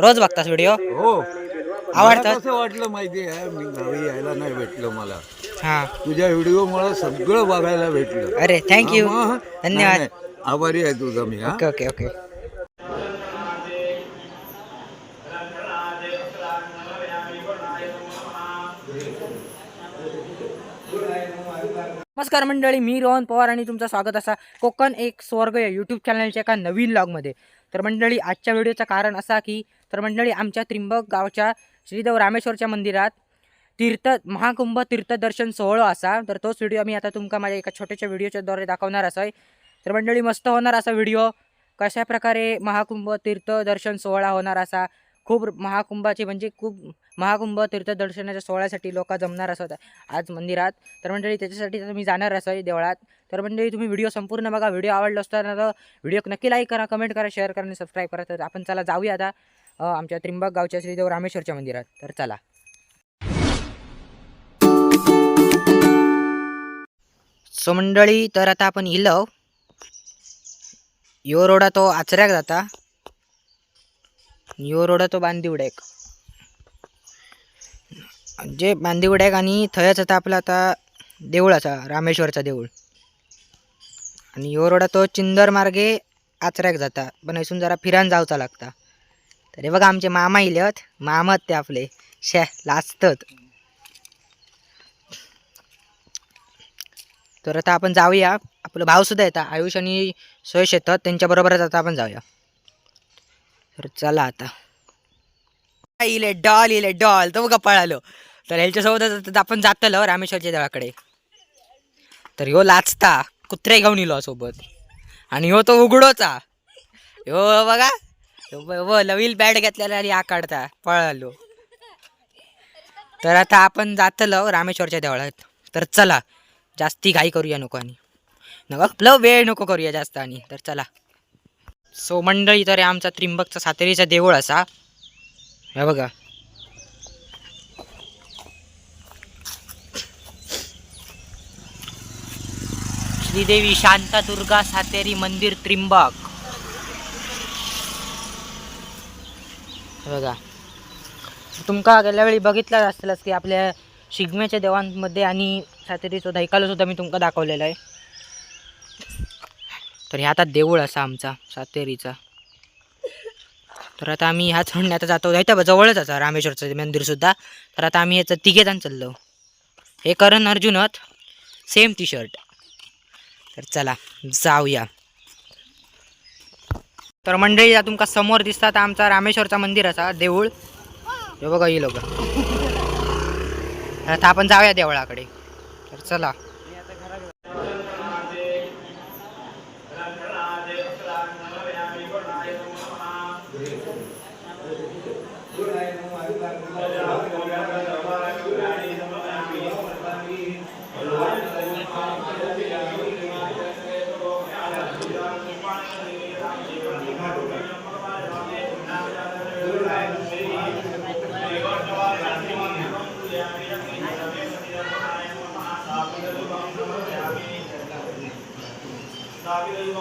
रोज बघतास व्हिडिओ हो. आवडतात? कसं वाटलं माहिती आहे मी गावी यायला नाही भेटलं मला. हा. तुझ्या व्हिडिओ मला सगळं बघायला भेटलं. अरे थँक्यू हा, हा. धन्यवाद. नाही, नाही. आभारी आहे तुझा मी हा. Okay okay okay. नमस्कार मंडळी मी रोहन पवार आणि तुमचं स्वागत असा कोकण एक स्वर्ग या यूट्यूब चॅनलच्या एका नवीन लॉगमध्ये तर मंडळी आजच्या व्हिडिओचं कारण असा की तर मंडळी आमच्या त्रिंबक गावच्या श्रीदेव रामेश्वरच्या मंदिरात तीर्थ महाकुंभ तीर्थदर्शन सोहळा असा. तर तोच व्हिडिओ मी आता तुमका माझ्या एका छोट्याशा व्हिडिओच्या द्वारे दाखवणार असा आहे तर मंडळी मस्त होणार असा व्हिडिओ. कशा प्रकारे महाकुंभ तीर्थदर्शन सोहळा होणार असा? खूप महाकुंभाचे म्हणजे खूप महाकुंभ तीर्थदर्शनाच्या सोहळ्यासाठी लोक जमणार असत आज मंदिरात. तर मंडळी त्याच्यासाठी तर मी जाणार असं देवळात. तर मंडळी तुम्ही व्हिडिओ संपूर्ण बघा. व्हिडिओ आवडला असताना तर व्हिडिओ नक्की लाईक करा कमेंट करा शेअर करा आणि सबस्क्राईब करा. तर आपण चला जाऊया आता. आमच्या त्रिंबक गावच्या श्रीदेव रामेश्वरच्या मंदिरात. तर चला. सो मंडळी तर आता आपण इलो. यो रोडा तो आचऱ्याक जाता. यो रोडा तो बांदिवड्याक जे बांदिवड्याक आणि थंयच आता आपला आता देऊळ असा रामेश्वरचा देऊळ. आणि यो रोडा तो चिंदर मार्गे आचऱ्याक जाता. पण हयसून जरा फिरान जावचा लागता. तर हे बघा आमचे मामा इलेत. मामत ते आपले. शे लाचतत तर आता आपण जाऊया. आपलं भाव सुद्धा येतात आयुष आणि सुयश येतात. त्यांच्याबरोबरच आता आपण जाऊया. तर चला आता. इले डॉल इले डॉल. तो बघा पळालो. तर ह्याच्यासोबतच आपण जातलो रामेश्वरच्या देवाकडे. तर ह्यो लाचता कुत्रे घेऊन इलो सोबत. आणि ह्यो तो उघडोचा. ह्यो बघा. व लवील बॅट घेतलेला आणि आकाडता पळालो. तर आता आपण जातलो रामेश्वरच्या देवळात. तर चला जास्ती घाई करूया नको आणि. नको आपलं वेळ नको करूया जास्त आणि. तर चला. सो मंडळी तर आमचा त्रिंबकचा सातेरीचा देऊळ असा. हे बघा. श्रीदेवी शांतादुर्गा सातेरी मंदिर त्रिंबक. बघा. तुमका गेल्या वेळी बघितलं असलंच की आपल्या शिगम्याच्या देवांमध्ये आणि सातेरीचं दैकालसुद्धा मी तुमका दाखवलेलं आहे. तर हे आता देऊळ असा आमचा सातेरीचा. तर आता आम्ही ह्या म्हणणे आता जातो. इथं जवळच असा रामेश्वरचं मंदिरसुद्धा तर आता आम्ही याचं तिघे जण चाललो. हे करण अर्जुनत सेम टी शर्ट तर चला जाऊया. तर मंडळी तुमका समोर दिसतात आमचा रामेश्वरचा मंदिर असा देऊळ. हे बघा ही लोक. आता आपण जाऊया देवळाकडे. तर चला.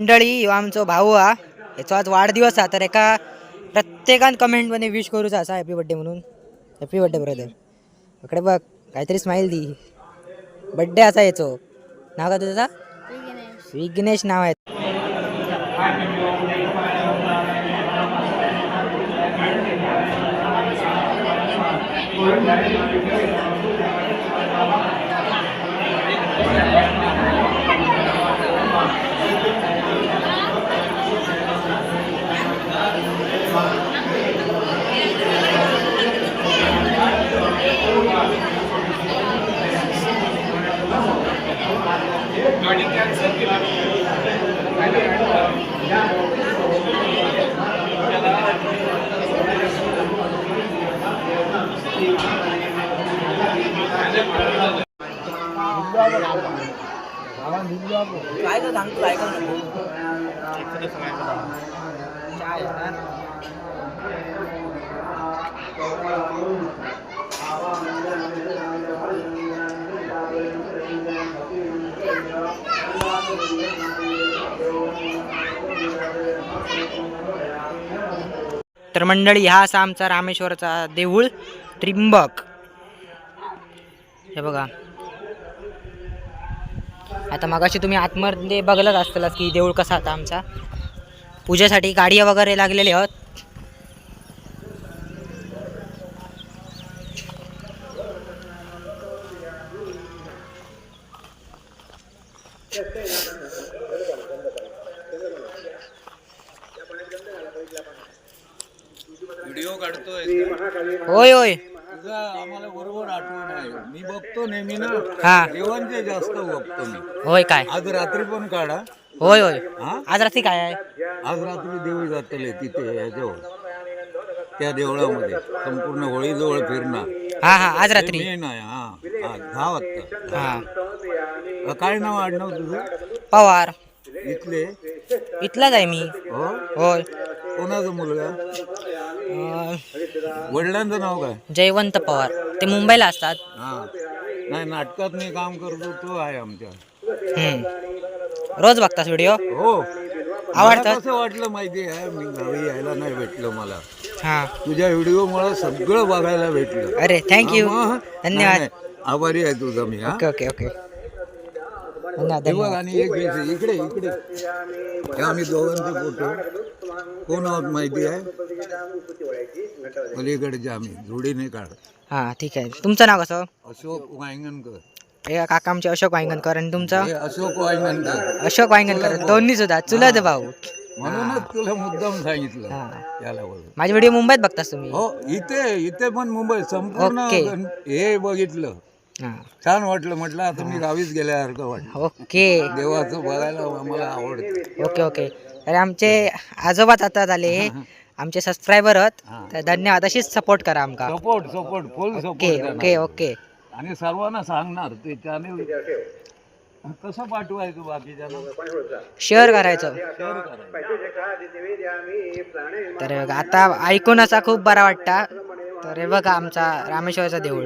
मंडळी ह्यो आमचो भाऊ हा. याचो आज वाढदिवस हा तर एका प्रत्येकान कमेंटमध्ये विश करूचा असा हॅपी बर्थडे म्हणून. हॅपी बर्थडे ब्रदर इकडे बघ काहीतरी स्माईल दी. बर्थडे असा याचो. नाव का तुझा? Vignesh નાવે Thank you. विघ्नेश नाव आहे काय तो सांगतो तर मंडळी हा असा आमचा रामेश्वरचा देऊळ त्रिंबक. हे बघा. आता मगाशी तुम्ही आतमध्ये बघलंच असतलाच की देऊळ कसा आता आमचा. पूजेसाठी गाडी वगैरे लागलेले आहेत. व्हिडिओ काढतोय. होय होय. तुझं आम्हाला बरोबर आठवण आहे. मी बघतो नेहमी ना. हा. देवांचे जास्त बघतो मी. होय काय? आज रात्री पण काढा. होय होय. हा? आज रात्री काय आहे? आज रात्री देऊळ जातले तिथे याच्यावर त्या देवळामध्ये. संपूर्ण होळीजवळ फिरणार. हा हा आज रात्री. मेन आहे हा. हा दहा वाजता. हा. अ, काय नाव आडनाव तुझं? पवार. इथले? इथलाच आहे मी. हो? होय. कोणाचा मुलगा? वडिलांचं नाव काय? जयवंत पवार. ते मुंबईला असतात. हा. नाही नाटकात मी काम करतो तो आहे आमच्या. हम्म. रोज बघतास व्हिडिओ? हो. आवडतात? मला कसं वाटलं माहिती आहे मी गावी यायला नाही भेटलं मला. हा. तुझ्या व्हिडिओ मुळे सगळं बघायला भेटलं. अरे थँक्यू हा, मग? धन्यवाद. नाही, नाही. आभारी आहे तुझा मी हा. Okay okay okay. धन्यवाद हे बघ धन्यवाद. आणि एक इकडे इकडे. हे आम्ही दोघांचे फोटो. कोण आहोत माहिती आहे? पलीकडचे आम्ही. जोडीने काढ. हा ठीक आहे. तुमचं नाव कसं? अशोक वांगणकर हे काका आमचे अशोक वांगणकर आणि तुमचं? हे अशोक वांगणकर अशोक वांगणकर दोन्ही सुद्धा चुलत भाऊ. म्हणूनच तुला मुद्दाम सांगितलं. हा. याला बोल माझे व्हिडिओ मुंबईत बघतास तुम्ही. हो इथे इथे पण मुंबई. संपूर्ण ओके. गण- हे बघितलं. छान वाटलं म्हटलं आता मी गावीच गेल्यासारखं वाटलं. ओके. देवाचं बघायला आम्हाला आवडतं. Okay okay. तर आमचे आजोबा आता झाले आमचे सबस्क्रायबर आहेत. तर धन्यवाद अशीच सपोर्ट करा आमका. Support support full okay support okay okay. आणि सर्वांना सांगणार ते चॅनेल कसं पाठवायचं बाकीच्या शेअर करायचं. तर आता ऐकून असा खूप बरा वाटता. तर हे बघा आमचा रामेश्वरचा देऊळ.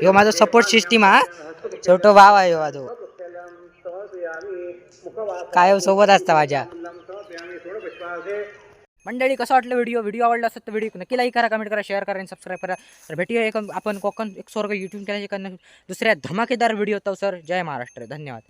ह्यो माझा सपोर्ट सिस्टीम हा. छोटो भाव आहे ह्यो माझो. काय सोबत असता माझ्या. मंडळी कसं वाटलं व्हिडिओ व्हिडिओ आवडला असेल तर व्हिडिओ नक्की लाईक करा कमेंट करा शेअर करा आणि सबस्क्राईब करा. तर भेटूया एक आपण कोकण एक स्वर्ग यूट्यूब चॅनल दुसऱ्या धमाकेदार व्हिडिओ तो सर जय महाराष्ट्र. धन्यवाद.